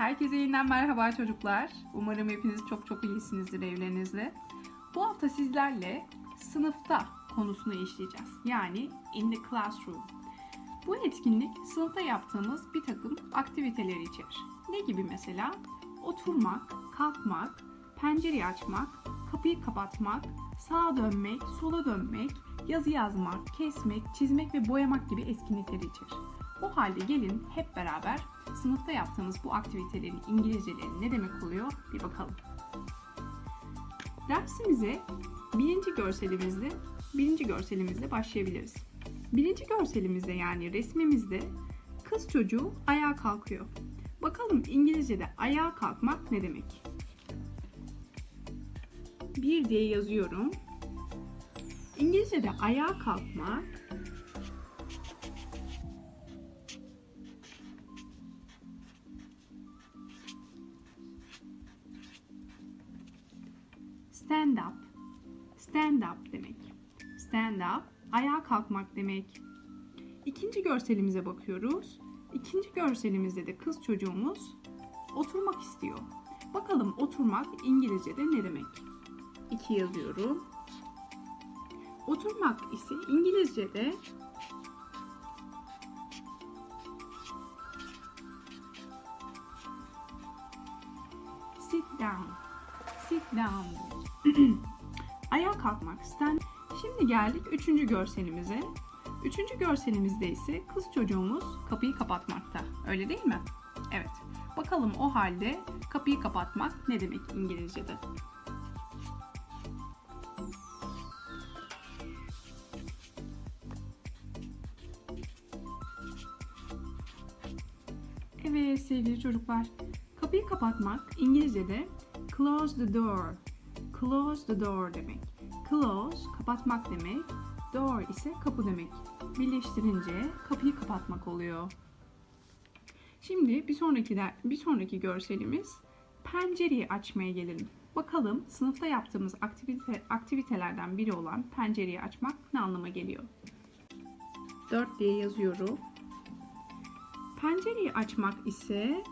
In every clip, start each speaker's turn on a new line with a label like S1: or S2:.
S1: Herkese yeniden merhaba çocuklar. Umarım hepiniz çok çok iyisinizdir evlerinizde. Bu hafta sizlerle sınıfta konusunu işleyeceğiz. Yani in the classroom. Bu etkinlik sınıfta yaptığımız bir takım aktiviteleri içerir. Ne gibi mesela? Oturmak, kalkmak, pencereyi açmak, kapıyı kapatmak, sağa dönmek, sola dönmek, yazı yazmak, kesmek, çizmek ve boyamak gibi etkinlikleri içerir. O halde gelin hep beraber sınıfta yaptığımız bu aktivitelerin İngilizceleri ne demek oluyor bir bakalım. Dersimize birinci görselimizle, birinci görselimizle başlayabiliriz. Birinci görselimizde yani resmimizde kız çocuğu ayağa kalkıyor. Bakalım İngilizce'de ayağa kalkmak ne demek? Bir diye yazıyorum. İngilizce'de ayağa kalkmak stand up. Stand up demek. Stand up ayağa kalkmak demek. İkinci görselimize bakıyoruz. İkinci görselimizde de kız çocuğumuz oturmak istiyor. Bakalım oturmak İngilizce'de ne demek? 2 yazıyorum. Oturmak ise İngilizce'de sit down. Down. Ayağa kalkmak. Stand. Şimdi geldik üçüncü görselimize. Üçüncü görselimizde ise kız çocuğumuz kapıyı kapatmakta. Öyle değil mi? Evet. Bakalım o halde kapıyı kapatmak ne demek İngilizce'de? Evet sevgili çocuklar. Kapıyı kapatmak İngilizce'de close the door. Close the door demek. Close kapatmak demek. Door ise kapı demek. Birleştirince kapıyı kapatmak oluyor. Şimdi bir sonraki der, bir sonraki görselimiz pencereyi açmaya gelelim. Bakalım sınıfta yaptığımız aktivite, aktivitelerden biri olan pencereyi açmak ne anlama geliyor? 4 diye yazıyorum. Pencereyi açmak ise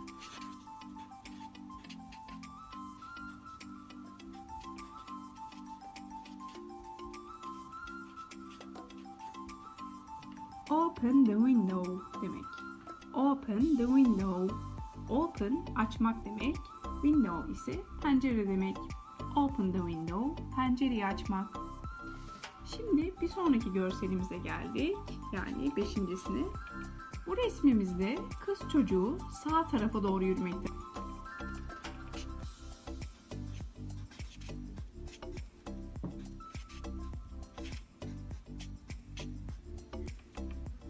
S1: open the window demek. Open the window. Open açmak demek. Window ise pencere demek. Open the window pencereyi açmak. Şimdi bir sonraki görselimize geldik. Yani beşincisine. Bu resmimizde kız çocuğu sağ tarafa doğru yürümekte.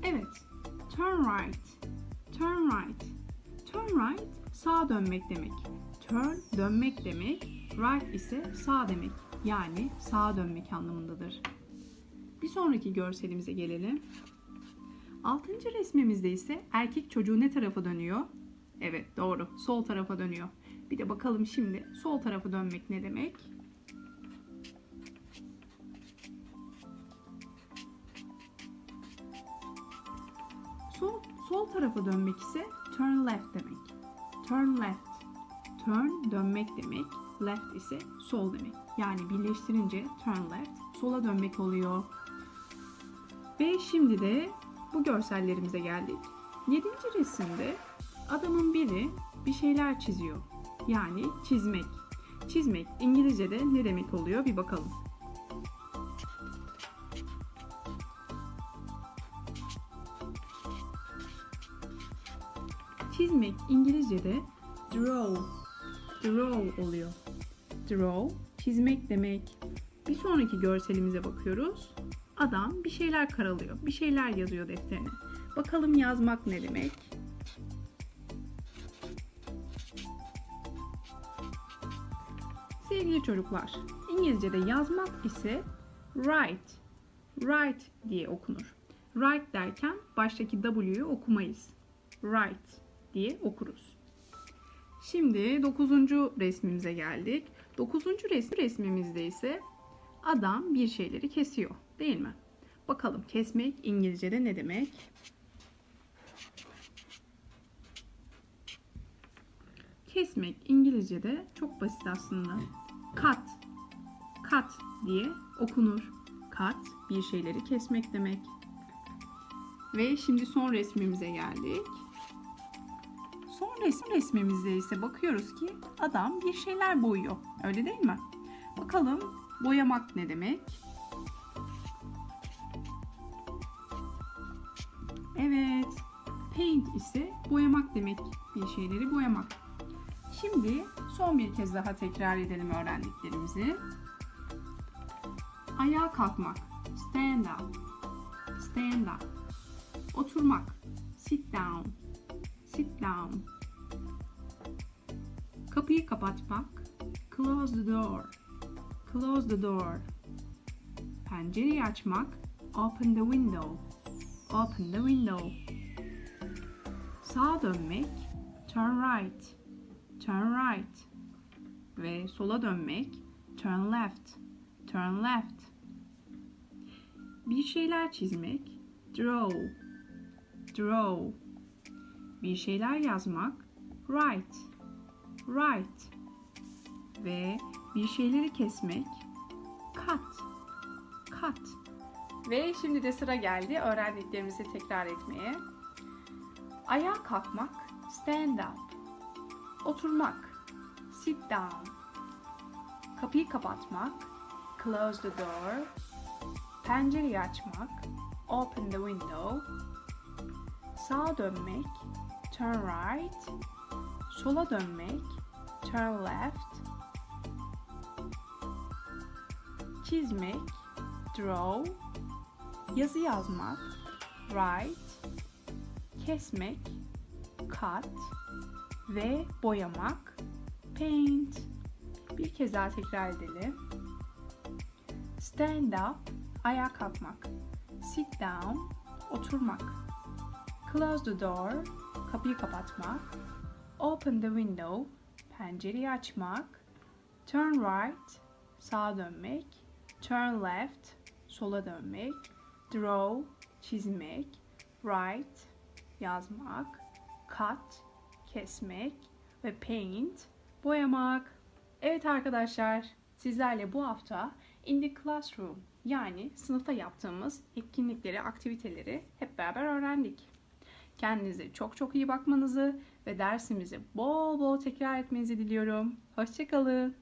S1: Evet. Turn right. Turn right. Turn right sağa dönmek demek. Turn dönmek demek. Right ise sağ demek. Yani sağa dönmek anlamındadır. Bir sonraki görselimize gelelim. Altıncı resmimizde ise erkek çocuğu ne tarafa dönüyor? Evet doğru sol tarafa dönüyor. Bir de bakalım şimdi sol tarafa dönmek ne demek? Sol, tarafa dönmek ise turn left demek. Turn left. Turn dönmek demek. Left ise sol demek. Yani birleştirince turn left sola dönmek oluyor. Ve şimdi de bu görsellerimize geldik. Yedinci resimde adamın biri bir şeyler çiziyor. Yani çizmek. Çizmek İngilizce'de ne demek oluyor bir bakalım. Çizmek İngilizce'de draw. Draw oluyor. Draw çizmek demek. Bir sonraki görselimize bakıyoruz. Adam bir şeyler karalıyor. Bir şeyler yazıyor defterine. Bakalım yazmak ne demek? Sevgili çocuklar, İngilizce'de yazmak ise write. Write diye okunur. Write derken baştaki W'yu okumayız. Write diye okuruz. Şimdi 9. resmimize geldik. 9. resim resmimizde ise adam bir şeyleri kesiyor, değil mi? Bakalım kesmek İngilizce'de ne demek? Kesmek İngilizce'de çok basit aslında. Cut. Cut diye okunur. Cut bir şeyleri kesmek demek. Ve şimdi son resmimize geldik. Resim resmimizde ise bakıyoruz ki adam bir şeyler boyuyor. Öyle değil mi? Bakalım boyamak ne demek? Evet. Paint ise boyamak demek. Bir şeyleri boyamak. Şimdi son bir kez daha tekrar edelim öğrendiklerimizi. Ayağa kalkmak. Stand up. Stand up. Oturmak. Sit down. Sit down. Kapıyı kapatmak. Close the door. Close the door. Pencereyi açmak. Open the window. Open the window. Sağa dönmek. Turn right. Turn right. Ve sola dönmek. Turn left. Turn left. Bir şeyler çizmek. Draw. Draw. Bir şeyler yazmak. Write. Write. Ve bir şeyleri kesmek. Cut. Cut. Ve şimdi de sıra geldi öğrendiklerimizi tekrar etmeye. Ayağa kalkmak. Stand up. Oturmak. Sit down. Kapıyı kapatmak. Close the door. Pencereyi açmak. Open the window. Sağa dönmek. Turn right. Sola dönmek. Turn left. Çizmek. Draw. Yazı yazmak. Write. Kesmek. Cut. Ve boyamak. Paint. Bir kez daha tekrar edelim. Stand up. Ayağa kalkmak. Sit down. Oturmak. Close the door. Kapıyı kapatmak. Open the window. Pencereyi açmak. Turn right. Sağa dönmek. Turn left. Sola dönmek. Draw. Çizmek. Write. Yazmak. Cut. Kesmek. Ve paint. Boyamak. Evet arkadaşlar, sizlerle bu hafta in the classroom yani sınıfta yaptığımız etkinlikleri, aktiviteleri hep beraber öğrendik. Kendinize çok çok iyi bakmanızı ve dersimizi bol bol tekrar etmenizi diliyorum. Hoşçakalın.